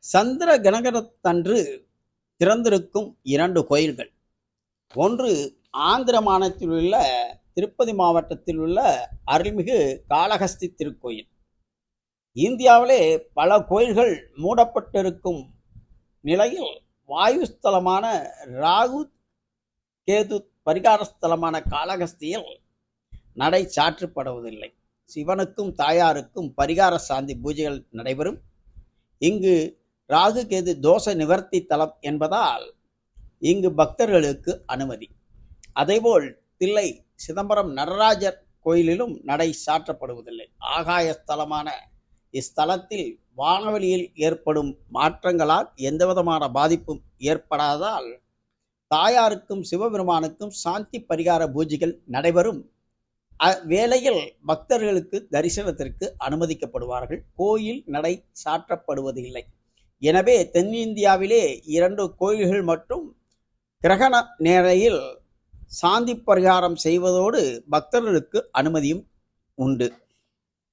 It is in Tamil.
சந்திர கணகரத்தன்று திறந்திருக்கும் இரண்டு கோயில்கள். ஒன்று ஆந்திர மாநிலத்தில் உள்ள திருப்பதி மாவட்டத்தில் உள்ள அருள்மிகு காளஹஸ்தி திருக்கோயில். இந்தியாவிலே பல கோயில்கள் மூடப்பட்டிருக்கும் நிலையில் வாயுஸ்தலமான ராகு கேது பரிகாரஸ்தலமான காளகஸ்தியில் நடை சாற்றுப்படுவதில்லை. சிவனுக்கும் தாயாருக்கும் பரிகார சாந்தி பூஜைகள் நடைபெறும். இங்கு ராகு கேது தோஷ நிவர்த்தி தலம் என்பதால் இங்கு பக்தர்களுக்கு அனுமதி. அதேபோல் தில்லை சிதம்பரம் நடராஜர் கோயிலிலும் நடை சாற்றப்படுவதில்லை. ஆகாய ஸ்தலமான இஸ்தலத்தில் வானவெளியில் ஏற்படும் மாற்றங்களால் எந்தவிதமான பாதிப்பும் ஏற்படாததால் தாயாருக்கும் சிவபெருமானுக்கும் சாந்தி பரிகார பூஜைகள் நடைபெறும். வேளையில் பக்தர்களுக்கு தரிசனத்திற்கு அனுமதிக்கப்படுவார்கள். கோயில் நடை சாற்றப்படுவதில்லை. எனவே தென்னிந்தியாவிலே இரண்டு கோயில்கள் மற்றும் கிரகண நேரையில் சாந்தி பரிகாரம் செய்வதோடு பக்தர்களுக்கு அனுமதியும் உண்டு.